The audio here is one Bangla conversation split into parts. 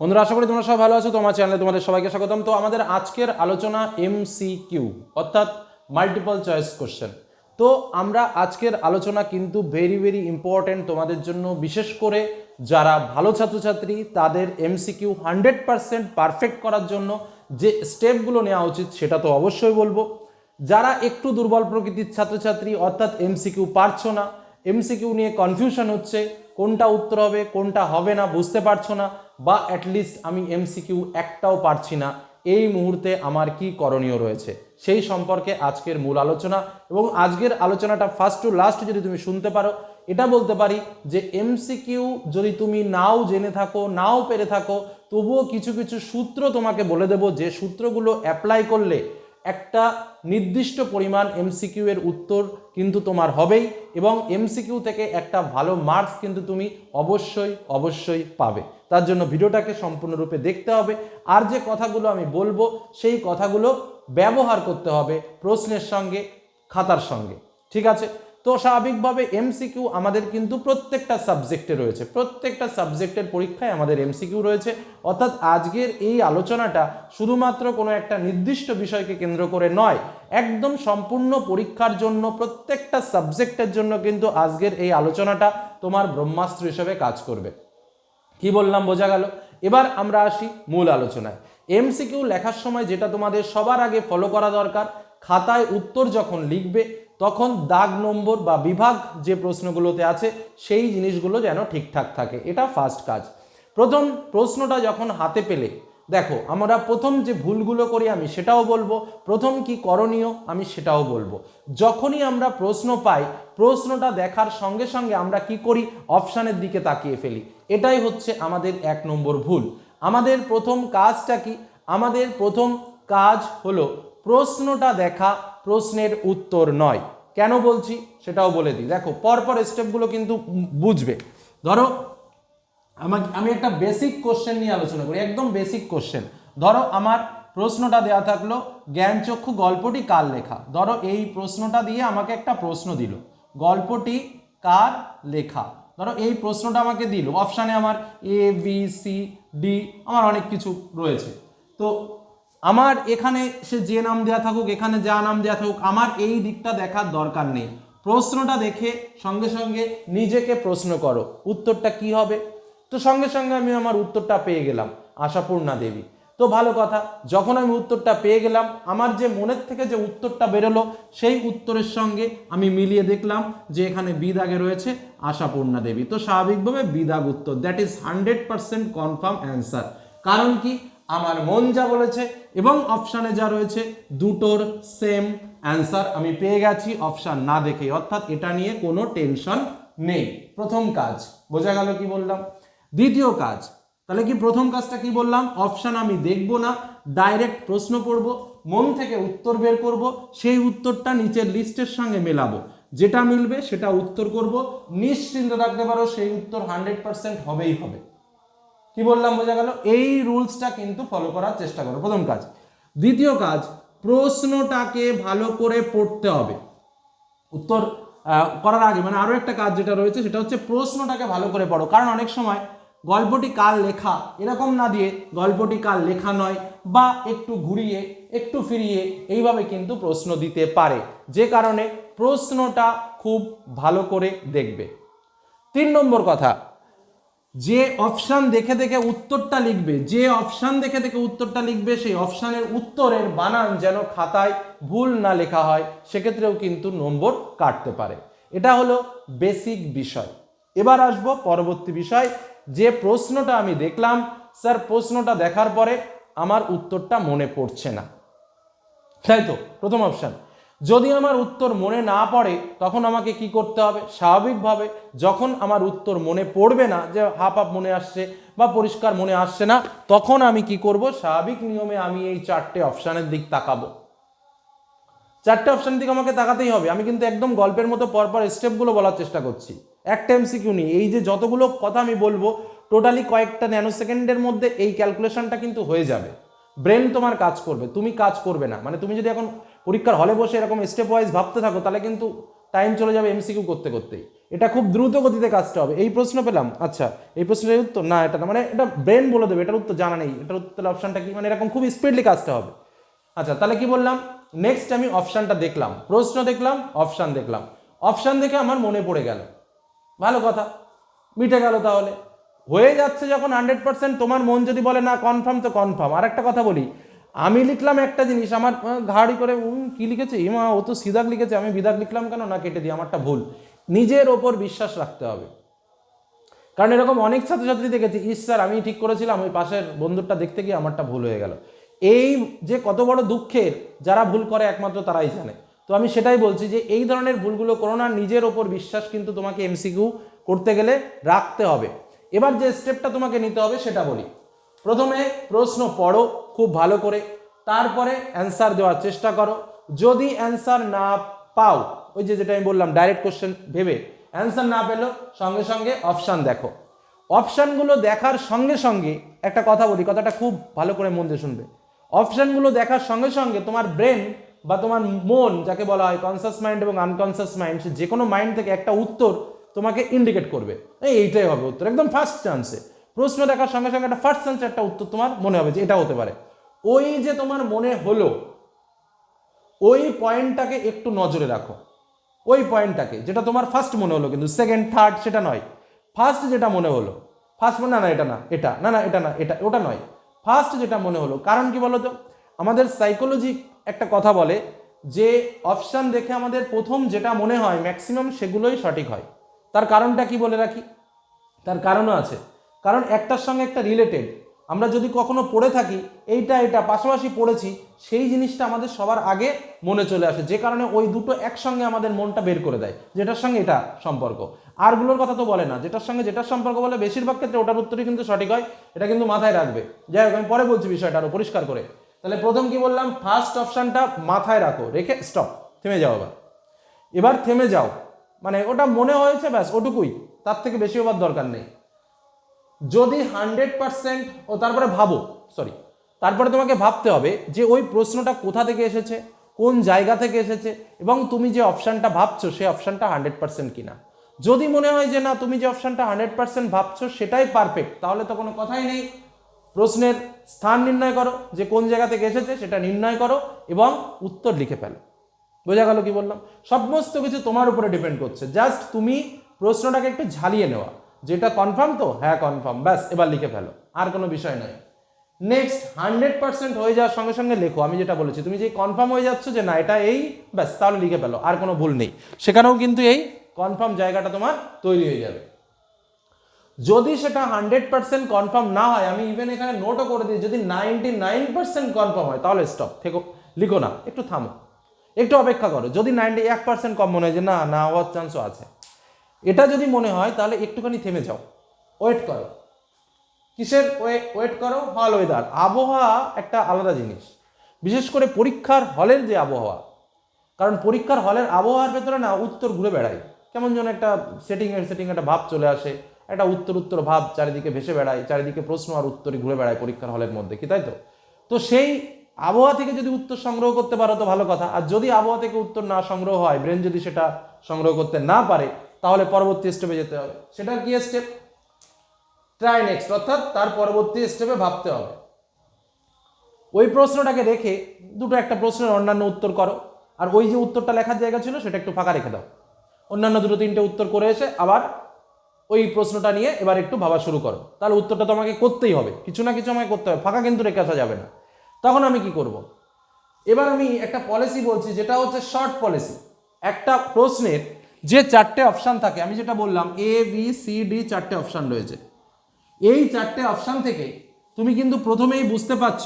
বন্ধুরা, আশা করি তোমরা সবাই ভালো আছো, তোমার চ্যানেলে তোমাদের সবাইকে স্বাগতম। তো আমাদের আজকের আলোচনা এমসিকিউ অর্থাৎ মাল্টিপল চয়েস কোশ্চেন তো আমরা আজকের আলোচনা কিন্তু ভেরি ভেরি ইম্পর্ট্যান্ট তোমাদের জন্য, বিশেষ করে যারা ভালো ছাত্রছাত্রী, তাদের এমসিকিউ হান্ড্রেড পারসেন্ট পারফেক্ট করার জন্য যে স্টেপগুলো নেওয়া উচিত, সেটা তো অবশ্যই বলব। যারা একটু দুর্বল প্রকৃতির ছাত্রছাত্রী, অর্থাৎ এমসিকিউ পারছ না এমসিকিউ নিয়ে কনফিউশন হচ্ছে, কোনটা উত্তর হবে, কোনটা হবে না, বুঝতে পারছ না, বা অ্যাটলিস্ট আমি এমসিকিউ একটাও পারছি না, এই মুহূর্তে আমার কি করণীয় রয়েছে? সেই সম্পর্কে আজকের মূল আলোচনা এবং আজকের আলোচনাটা ফার্স্ট টু লাস্ট যদি তুমি শুনতে পারো, এটা বলতে পারি যে এমসিকিউ যদি তুমি নাও জেনে থাকো, নাও পেরে থাকো, তবুও কিছু কিছু সূত্র তোমাকে বলে দেবো, যে সূত্রগুলো অ্যাপ্লাই করলে একটা নির্দিষ্ট পরিমাণ এমসিকিউ এর উত্তর কিন্তু তোমার হবেই এবং এমসিকিউ থেকে একটা ভালো মার্কস কিন্তু তুমি অবশ্যই অবশ্যই পাবে। তার জন্য ভিডিওটাকে সম্পূর্ণরূপে দেখতে হবে। আর যে কথাগুলো আমি বলব, সেই কথাগুলো ব্যবহার করতে হবে প্রশ্নের সঙ্গে, খাতার সঙ্গে। ঠিক আছে? তো স্বাভাবিকভাবে এমসিকিউ আমাদের কিন্তু প্রত্যেকটা সাবজেক্টে রয়েছে। প্রত্যেকটা সাবজেক্টের পরীক্ষায় আমাদের এমসিকিউ রয়েছে। অর্থাৎ আজকের এই আলোচনাটা শুধুমাত্র কোনো একটা নির্দিষ্ট বিষয়কে কেন্দ্র করে নয়, একদম সম্পূর্ণ পরীক্ষার জন্য, প্রত্যেকটা সাবজেক্টের জন্য কিন্তু আজকের এই আলোচনাটা তোমার ব্রহ্মাস্ত্র হিসেবে কাজ করবে। কি বললাম, বোঝা গেল? এবার আমরা আসি মূল আলোচনায়। এমসিকিউ লেখার সময় যেটা তোমাদের সবার আগে ফলো করা দরকার, খাতায় উত্তর যখন লিখবে তখন দাগ নম্বর বা বিভাগ যে প্রশ্নগুলোতে আছে, সেই জিনিসগুলো যেন ঠিকঠাক থাকে। এটা ফার্স্ট কাজ। প্রথম প্রশ্নটা যখন হাতে পেলে, দেখো, আমরা প্রথম যে ভুলগুলো করি আমি সেটাও বলব, প্রথম কি করণীয় আমি সেটাও বলব। যখনই আমরা প্রশ্ন পাই, প্রশ্নটা দেখার সঙ্গে সঙ্গে আমরা কি করি? অপশানের দিকে তাকিয়ে ফেলি। এটাই হচ্ছে আমাদের এক নম্বর ভুল। আমাদের প্রথম কাজটা কি? আমাদের প্রথম কাজ হলো প্রশ্নটা দেখা প্রশ্নের উত্তর নয়। কেন বলছি? সেটাও বলে দিই। দেখো, পরপর স্টেপগুলো কিন্তু বুঝবে। ধরো, আমাকে, আমি একটা বেসিক কোশ্চেন নিয়ে আলোচনা করি, একদম বেসিক কোশ্চেন ধরো, আমার প্রশ্নটা দেওয়া থাকল, জ্ঞানচক্ষু গল্পটি কার লেখা? ধরো, এই প্রশ্নটা দিয়ে আমাকে একটা প্রশ্ন দিল। গল্পটি কার লেখা? ধরো, এই প্রশ্নটা আমাকে দিল। অপশানে আমার এ বি সি ডি আমার অনেক কিছু রয়েছে। তো আমার এখানে সে যে নাম দেওয়া থাকুক, এখানে যা নাম দেওয়া থাকুক, আমার এই দিকটা দেখার দরকার নেই। প্রশ্নটা দেখে সঙ্গে সঙ্গে নিজেকে প্রশ্ন করো, উত্তরটা কি হবে? তো সঙ্গে সঙ্গে আমি আমার উত্তরটা পেয়ে গেলাম, আশাপূর্ণা দেবী। তো ভালো কথা, যখন আমি উত্তরটা পেয়ে গেলাম, আমার যে মনের থেকে যে উত্তরটা বেরোলো, সেই উত্তরের সঙ্গে আমি মিলিয়ে দেখলাম যে এখানে বিদাগে রয়েছে আশাপূর্ণা দেবী। তো স্বাভাবিকভাবে বিদাগ উত্তর that is hundred percent confirm answer কারণ কি? আমার মন যা বলেছে এবং অপশানে যা রয়েছে, দুটোর সেম অ্যান্সার আমি পেয়ে গেছি অপশান না দেখে অর্থাৎ এটা নিয়ে কোনো টেনশন নেই। প্রথম কাজ, বোঝা গেল কি বললাম? দ্বিতীয় কাজ, তাহলে কি প্রথম কাজটা কি বললাম? অপশান আমি দেখব না ডাইরেক্ট প্রশ্ন পড়ব মন থেকে উত্তর বের করব, সেই উত্তরটা নিচের লিস্টের সঙ্গে মেলাবো। যেটা মিলবে সেটা উত্তর করব, নিশ্চিন্ত থাকতে পারো, সেই উত্তর হান্ড্রেড পার্সেন্ট হবেই হবে। কি বললাম, বোঝা গেল? এই রুলসটা কিন্তু ফলো করার চেষ্টা করো। প্রথম কাজ। দ্বিতীয় কাজ, প্রশ্নটাকে ভালো করে পড়তে হবে। উত্তর করার আগে মানে আরও একটা কাজ যেটা রয়েছে, সেটা হচ্ছে প্রশ্নটাকে ভালো করে পড়ো। কারণ অনেক সময় গল্পটি কার লেখা, এরকম না দিয়ে গল্পটি কার লেখা নয়, বা একটু ঘুরিয়ে, একটু ফিরিয়ে, এইভাবে কিন্তু প্রশ্ন দিতে পারে। যে কারণে প্রশ্নটা খুব ভালো করে দেখবে। তিন নম্বর কথা যে অপশান দেখে দেখে উত্তরটা লিখবে, যে অপশান দেখে দেখে উত্তরটা লিখবে, সেই অপশানের উত্তরের বানান যেন খাতায় ভুল না লেখা হয়, সেক্ষেত্রেও কিন্তু নম্বর কাটতে পারে। এটা হলো বেসিক বিষয়। এবার আসব পরবর্তী বিষয়। যে প্রশ্নটা আমি দেখলাম, স্যার, প্রশ্নটা দেখার পরে আমার উত্তরটা মনে পড়ছে না। তাই তো? প্রথম অপশান। যদি আমার উত্তর মনে না পড়ে, তখন আমাকে কি করতে হবে? স্বাভাবিকভাবে যখন আমার উত্তর মনে পড়বে না, যে হাফ হাফ মনে আসছে বা পরিষ্কার মনে আসছে না, তখন আমি কি করব? স্বাভাবিক নিয়মে আমি এই চারটে অপশানের দিক তাকাবো। চারটে অপশানের দিকে আমাকে তাকাতেই হবে। আমি কিন্তু একদম গল্পের মতো পরপর স্টেপগুলো বলার চেষ্টা করছি। একটা এমসিকিউ নিয়ে। এই যে যতগুলো কথা আমি বলব, টোটালি কয়েকটা ন্যানো সেকেন্ডের মধ্যে এই ক্যালকুলেশনটা কিন্তু হয়ে যাবে। ব্রেন তোমার কাজ করবে। তুমি কাজ করবে না। মানে তুমি যদি এখন পরীক্ষার হলে বসে এরকম স্টেপ ওয়াইজ ভাবতে থাকো, তাহলে কিন্তু টাইম চলে যাবে এমসিকিউ করতে করতেই। এটা খুব দ্রুত গতিতে কাজটা হবে। এই প্রশ্ন পেলাম। আচ্ছা এই প্রশ্নের উত্তর? না, এটা না মানে এটা ব্রেন বলে দেবে, এটার উত্তর জানা নেই। এটার উত্তর অপশানটা কি? মানে এরকম খুব স্পিডলি কাজটা হবে। আচ্ছা তাহলে কি বললাম? নেক্সট আমি অপশানটা দেখলাম। প্রশ্ন দেখলাম অপশান দেখলাম। অপশান দেখে আমার মনে পড়ে গেল। ভালো কথা। মিটে গেল তাহলে। হয়ে যাচ্ছে যখন হান্ড্রেড পার্সেন্ট তোমার মন যদি বলে না কনফার্ম তো কনফার্ম আর একটা কথা বলি। আমি লিখলাম একটা জিনিস, আমার ঘাড়ি করে কি লিখেছে? ইমা ও তো সিদাক লিখেছে, আমি বিদাক লিখলাম কেন? না, কেটে দিই, আমারটা ভুল। নিজের ওপর বিশ্বাস রাখতে হবে। কারণ এরকম অনেক ছাত্রছাত্রী দেখেছি, ইস স্যার, আমি ঠিক করেছিলাম, ওই পাশের বন্ধুরটা দেখতে গিয়ে আমারটা ভুল হয়ে গেল। এই যে কত বড় দুঃখের, যারা ভুল করে একমাত্র তারাই জানে। তো আমি সেটাই বলছি যে, এই ধরনের ভুলগুলো করো না, নিজের ওপর বিশ্বাস কিন্তু তোমাকে এমসিকিউ করতে গেলে রাখতে হবে। এবার যে স্টেপটা তোমাকে নিতে হবে, সেটা বলি। প্রথমে প্রশ্ন পড়ো খুব ভালো করে, তারপরে অ্যান্সার দেওয়ার চেষ্টা করো। যদি অ্যান্সার না পাও, ওই যে যেটা আমি বললাম ডাইরেক্ট কোশ্চেন ভেবে অ্যান্সার না পেল, সঙ্গে সঙ্গে অপশান দেখো। অপশানগুলো দেখার সঙ্গে সঙ্গে একটা কথা বলি, কথাটা খুব ভালো করে মন দিয়ে শুনবে। অপশানগুলো দেখার সঙ্গে সঙ্গে তোমার ব্রেন বা তোমার মন, যাকে বলা হয় কনসাস মাইন্ড এবং আনকনসাস মাইন্ড যে কোনো মাইন্ড থেকে একটা উত্তর তোমাকে ইন্ডিকেট করবে। এইটাই হবে উত্তর, একদম ফার্স্ট চান্সে প্রশ্ন দেখার সঙ্গে সঙ্গে একটা ফার্স্ট চান্সে একটা উত্তর তোমার মনে হবে যে এটা হতে পারে। ওই যে তোমার মনে হলো, ওই পয়েন্টটাকে একটু নজরে রাখো। ওই পয়েন্টটাকে যেটা তোমার ফার্স্ট মনে হলো, কিন্তু সেকেন্ড থার্ড সেটা নয়। ফার্স্ট যেটা মনে হলো ফার্স্ট মনে না না, এটা না এটা, না না, এটা না, এটা, ওটা নয়। ফার্স্ট যেটা মনে হলো, কারণ কি বলো তো? আমাদের সাইকোলজি একটা কথা বলে যে অপশান দেখে আমাদের প্রথম যেটা মনে হয় ম্যাক্সিমাম সেগুলোই সঠিক হয়। তার কারণটা কি বলে রাখি? তার কারণও আছে। কারণ একটার সঙ্গে একটা রিলেটেড আমরা যদি কখনো পড়ে থাকি, এইটা, এটা, পাশাপাশি পড়েছি, সেই জিনিসটা আমাদের সবার আগে মনে চলে আসে। যে কারণে ওই দুটো একসঙ্গে আমাদের মনটা বের করে দেয়, যেটার সঙ্গে এটা সম্পর্ক। আরগুলোর কথা তো বলে না, যেটার সঙ্গে যেটার সম্পর্ক বলে বেশিরভাগ ক্ষেত্রে ওটার উত্তরই কিন্তু সঠিক হয়, এটা কিন্তু মাথায় রাখবে। যাই হোক, আমি পরে বলছি বিষয়টা আরও পরিষ্কার করে। তাহলে প্রথম কি বললাম? ফার্স্ট অপশানটা মাথায় রাখো, রেখে স্টপ থেমে যাও এবার এবার থেমে যাও। মানে ওটা মনে হয়েছে, ব্যাস, ওটুকুই। তার থেকে বেশি হবার দরকার নেই। যদি হান্ড্রেড পার্সেন্ট ও তারপরে ভাবো সরি তারপরে তোমাকে ভাবতে হবে যে ওই প্রশ্নটা কোথা থেকে এসেছে, কোন জায়গা থেকে এসেছে, এবং তুমি যে অপশানটা ভাবছ সেই অপশানটা হান্ড্রেড পার্সেন্ট কিনা। যদি মনে হয় যে না, তুমি যে অপশানটা হান্ড্রেড পার্সেন্ট ভাবছ সেটাই পারফেক্ট তাহলে তো কোনো কথাই নেই। প্রশ্নের স্থান নির্ণয় করো, যে কোন জায়গা থেকে এসেছে সেটা নির্ণয় করো, এবং উত্তর লিখে ফেলো। বোঝা গেল কি বললাম? সমস্ত কিছু তোমার উপরে ডিপেন্ড করছে। জাস্ট তুমি প্রশ্নটাকে একটু ঝালিয়ে নেওয়া। যেটা কনফার্ম তো? হ্যাঁ কনফার্ম ব্যাস, এবার লিখে ফেলো। আর কোনো বিষয় নয়। নেক্সট হান্ড্রেড পার্সেন্ট হয়ে যাওয়ার সঙ্গে সঙ্গে লেখো। আমি যেটা বলেছি, তুমি যে কনফার্ম হয়ে যাচ্ছ যে না, এটা এই, ব্যাস, তাহলে লিখে ফেলো। আর কোনো ভুল নেই। সেখানেও কিন্তু এই কনফার্ম জায়গাটা তোমার তৈরি হয়ে যাবে। যদি সেটা হান্ড্রেড পার্সেন্ট কনফার্ম না হয়, আমি ইভেন এখানে নোটও করে দিই, যদি নাইনটি নাইন পার্সেন্ট কনফার্ম হয়, তাহলে স্টপ থেকো, লিখো না। একটু থামো। একটু অপেক্ষা করো। যদি নাইনটি এক পার্সেন্ট কম মনে হয় যে না না হওয়ার চান্সও আছে। এটা যদি মনে হয়, তাহলে একটুখানি থেমে যাও। ওয়েট করো। কিসের ওয়েট করো? হল ওয়েদার আবহাওয়া একটা আলাদা জিনিস। বিশেষ করে পরীক্ষার হলের যে আবহাওয়া। কারণ পরীক্ষার হলের আবহাওয়ার ভেতরে না উত্তর ঘুরে বেড়ায়। কেমন যেন একটা সেটিং এর সেটিং একটা ভাব চলে আসে। একটা উত্তর উত্তর ভাব চারিদিকে ভেসে বেড়ায়। চারিদিকে প্রশ্ন আর উত্তরই ঘুরে বেড়ায় পরীক্ষার হলের মধ্যে কি, তাই তো? তো সেই আবহাওয়া থেকে যদি উত্তর সংগ্রহ করতে পারো তো ভালো কথা। আর যদি আবহাওয়া থেকে উত্তর না সংগ্রহ হয় ব্রেন যদি সেটা সংগ্রহ করতে না পারে তাহলে পরবর্তী স্টেপে যেতে হবে। সেটা কি স্টেপ ট্রাই নেক্সট অর্থাৎ তার পরবর্তী স্টেপে ভাবতে হবে। ওই প্রশ্নটাকে রেখে দুটো একটা প্রশ্নের অন্যান্য উত্তর করো, আর ওই যে উত্তরটা লেখার জায়গা ছিল সেটা একটু ফাঁকা রেখে দাও। অন্যান্য দুটো তিনটে উত্তর করে এসে আবার ওই প্রশ্নটা নিয়ে এবার একটু ভাবা শুরু করো। তাহলে উত্তরটা তোমাকে করতেই হবে, কিছু না কিছু আমাকে করতে হবে, ফাঁকা কিন্তু রেখে আসা যাবে না। তখন আমি কি করব। এবার আমি একটা পলিসি বলছি, যেটা হচ্ছে শর্ট পলিসি একটা প্রশ্নের যে চারটে অপশান থাকে, আমি যেটা বললাম এ বি সি ডি চারটে অপশান রয়েছে। এই চারটে অপশান থেকে তুমি কিন্তু প্রথমেই বুঝতে পারছ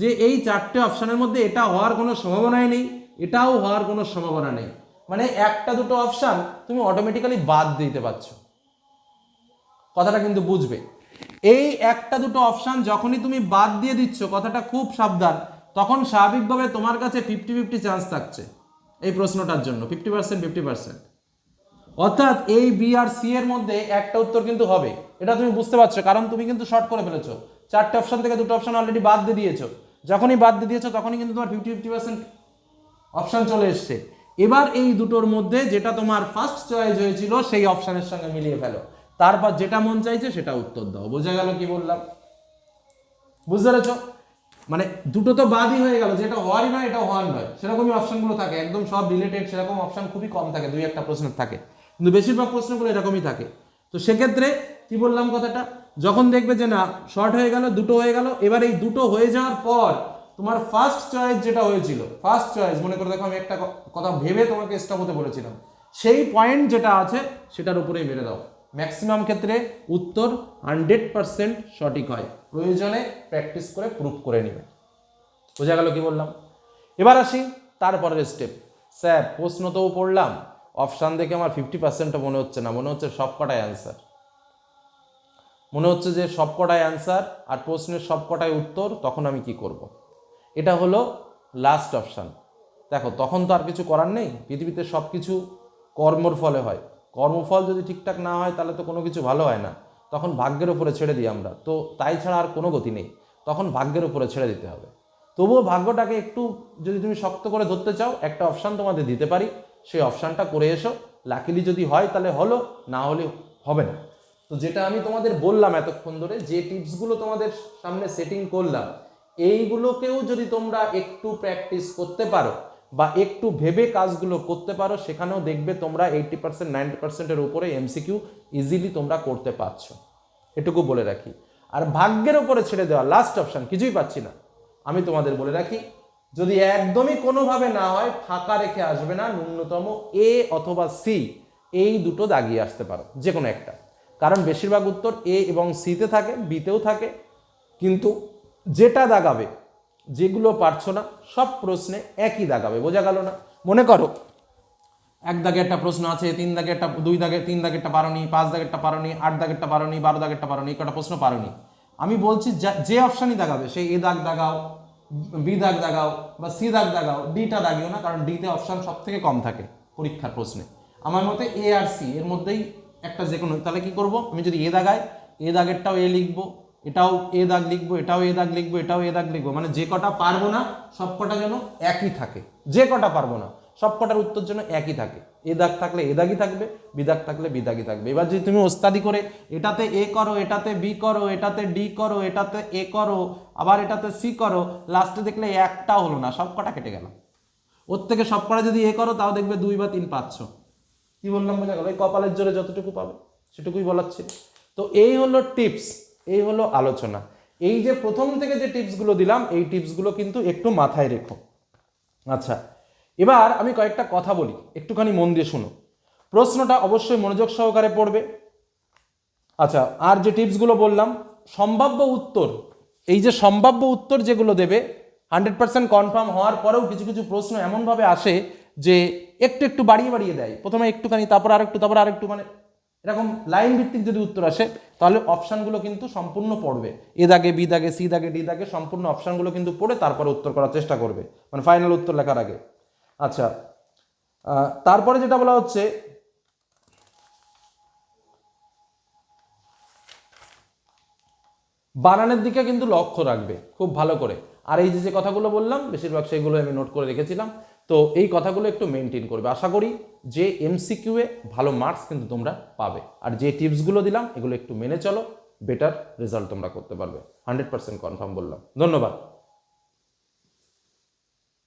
যে এই চারটে অপশানের মধ্যে এটা হওয়ার কোনো সম্ভাবনাই নেই, এটাও হওয়ার কোনো সম্ভাবনা নেই। মানে একটা দুটো অপশান তুমি অটোমেটিক্যালি বাদ দিতে পারছ। কথাটা কিন্তু বুঝবে। এই একটা দুটো অপশান যখনই তুমি বাদ দিয়ে দিচ্ছ, কথাটা খুব সাবধান, তখন স্বাভাবিকভাবে তোমার কাছে ফিফটি ফিফটি চান্স থাকছে এই প্রশ্নটার জন্য ফিফটি পার্সেন্ট ফিফটি পার্সেন্ট অর্থাৎ এই বি আর সি এর মধ্যে একটা উত্তর কিন্তু হবে। এটা তুমি বুঝতে পারছ, কারণ তুমি কিন্তু শর্ট করে ফেলেছো। চারটে অপশন থেকে দুটো অপশন অলরেডি বাদ দিয়ে দিয়েছ। যখনই বাদ দিয়ে দিয়েছ, তখনই কিন্তু তোমার ফিফটি ফিফটি পার্সেন্ট অপশন চলে এসছে। এবার এই দুটোর মধ্যে যেটা তোমার ফার্স্ট চয়েস হয়েছিল, সেই অপশানের সঙ্গে মিলিয়ে ফেলো। তারপর যেটা মন চাইছে, সেটা উত্তর দাও। বোঝা গেল কি বললাম? বুঝতে পেরেছ? মানে দুটো তো বাদই হয়ে গেল, যেটা হওয়ারই নয়, এটা হওয়ার নয়। সেরকমই অপশনগুলো থাকে, একদম সব রিলেটেড সেরকম অপশন খুবই কম থাকে, দুই একটা প্রশ্নের থাকে। কিন্তু বেশিরভাগ প্রশ্নগুলো এরকমই থাকে। তো সেক্ষেত্রে কি বললাম কথাটা? যখন দেখবে যে না শর্ট হয়ে গেল, দুটো হয়ে গেল, এবার এই দুটো হয়ে যাওয়ার পর তোমার ফার্স্ট চয়েস যেটা হয়েছিল ফার্স্ট চয়েস মনে করে দেখো আমি একটা কথা ভেবে তোমাকে স্টপ হতে বলেছিলাম। সেই পয়েন্ট যেটা আছে, সেটার উপরেই মেরে দাও। ম্যাক্সিমাম ক্ষেত্রে উত্তর হান্ড্রেড পার্সেন্ট সঠিক হয়। প্রয়োজনে প্র্যাকটিস করে প্রুফ করে নেবে। বোঝা গেল কি বললাম? এবার আসি তারপরের স্টেপ স্যার, প্রশ্ন তো পড়লাম। অপশান দেখে আমার ফিফটি পার্সেন্টও মনে হচ্ছে না, মনে হচ্ছে সব কটাই অ্যান্সার মনে হচ্ছে যে সব কটাই অ্যান্সার আর প্রশ্নের সব কটাই উত্তর, তখন আমি কি করব। এটা হলো লাস্ট অপশান দেখো, তখন তো আর কিছু করার নেই, পৃথিবীতে সব কিছু কর্মর ফলে হয়। কর্মফল যদি ঠিকঠাক না হয়, তাহলে তো কোনো কিছু ভালো হয় না। তখন ভাগ্যের উপরে ছেড়ে দিই আমরা। তো তাই ছাড়া আর কোনো গতি নেই। তখন ভাগ্যের উপরে ছেড়ে দিতে হবে। তবুও ভাগ্যটাকে একটু যদি তুমি শক্ত করে ধরতে চাও, একটা অপশান তোমাদের দিতে পারি। সেই অপশানটা করে এসো। লাকিলি যদি হয় তাহলে হলো, না হলে হবে না। তো যেটা আমি তোমাদের বললাম এতক্ষণ ধরে, যে টিপসগুলো তোমাদের সামনে সেটিং করলাম, এইগুলোকেও যদি তোমরা একটু প্র্যাকটিস করতে পারো বা একটু ভেবে কাজগুলো করতে পারো, সেখানেও দেখবে তোমরা এইটি পার্সেন্ট নাইনটি পার্সেন্টের উপরে এমসিকিউ ইজিলি তোমরা করতে পারছ। এটুকু বলে রাখি। আর ভাগ্যের উপরে ছেড়ে দেওয়া লাস্ট অপশন কিছুই পাচ্ছি না। আমি তোমাদের বলে রাখি যদি একদমই কোনোভাবে না হয়, ফাঁকা রেখে আসবে না, ন্যূনতম এ অথবা সি, এই দুটো দাগিয়ে আসতে পারো যে কোনো একটা। কারণ বেশিরভাগ উত্তর এ এবং সিতে থাকে, বিতেও থাকে, কিন্তু যেটা দাগাবে, যেগুলো পারছ না, সব প্রশ্নে একই দাগাবে, বোঝা গেল না? মনে করো, এক দাগে একটা প্রশ্ন আছে, তিন দাগে একটা, দুই দাগে, তিন দাগেরটা পারোনি, পাঁচ দাগেরটা পারোনি, আট দাগেরটা পারোনি, বারো দাগেরটা পারোনি, এই কটা প্রশ্ন পারোনি। আমি বলছি, যে অপশানই দাগাবে সেই এ দাগ দাগাও বি দাগ দাগাও বা সি দাগ দাগাও ডিটা দাগিও না, কারণ ডিতে অপশান সব থেকে কম থাকে পরীক্ষার প্রশ্নে। আমার মতে এ আর সি এর মধ্যেই একটা যে কোনো তাহলে কী করব? আমি যদি এ দাগাই এ দাগেরটাও এ লিখব, এটাও এ দাগ লিখব, এটাও এ দাগ লিখব, এটাও এ দাগ লিখব মানে যে কটা পারব না সব কটা যেন একই থাকে। যে কটা পারব না। সব কটার উত্তর যেন একই থাকে। এ দাগ থাকলে এ দাগই থাকবে, বি দাগ থাকলে বি দাগই থাকবে। এবার যদি তুমি ওস্তাদি করে, এটাতে এ করো, এটাতে বি করো, এটাতে ডি করো, এটাতে এ করো, আবার এটাতে সি করো লাস্টে দেখলে একটাও হলো না সব কটা গেল। ওর থেকে সব কটা যদি এ করো, তাও দেখবে দুই বা তিন পাচ্ছ। কি বললাম বোঝা গেল? এই কপালের জোরে যতটুকু পাবে, সেটুকুই বলার ছিল। তো এই হলো টিপস এই হলো আলোচনা। এই যে প্রথম থেকে যে টিপসগুলো দিলাম, এই টিপসগুলো কিন্তু একটু মাথায় রেখো। আচ্ছা এবার আমি কয়েকটা কথা বলি, একটুখানি মন দিয়ে শুনো। প্রশ্নটা অবশ্যই মনোযোগ সহকারে পড়বে। আচ্ছা আর যে টিপসগুলো বললাম, সম্ভাব্য উত্তর, এই যে সম্ভাব্য উত্তর যেগুলো দেবে, হান্ড্রেড পার্সেন্ট কনফার্ম হওয়ার পরেও কিছু কিছু প্রশ্ন এমনভাবে আসে যে একটু একটু বাড়িয়ে বাড়িয়ে দেয়। প্রথমে একটুখানি, তারপর আরেকটু তারপর আরেকটু মানে এরকম লাইন ভিত্তিক যদি উত্তর আসে, তাহলে অপশানগুলো কিন্তু সম্পূর্ণ পড়বে। এ দাগে, বি দাগে, সি দাগে, ডি দাগে সম্পূর্ণ অপশানগুলো কিন্তু পড়ে তারপর উত্তর করার চেষ্টা করবে। মানে ফাইনাল উত্তর লেখার আগে। আচ্ছা তারপরে যেটা বলা হচ্ছে, বানানের দিকে কিন্তু লক্ষ্য রাখবে, খুব ভালো করে। আর এই যে কথাগুলো বললাম, বেশিরভাগ সেগুলো আমি নোট করে রেখেছিলাম। তো এই কথাগুলো একটু মেনটেন করবে। আশা করি যে এমসিকিউ এ ভালো মার্কস কিন্তু তোমরা পাবে। আর যে টিপসগুলো দিলাম, এগুলো একটু মেনে চলো বেটার রেজাল্ট তোমরা করতে পারবে। হান্ড্রেড পার্সেন্ট কনফার্ম বললাম। ধন্যবাদ।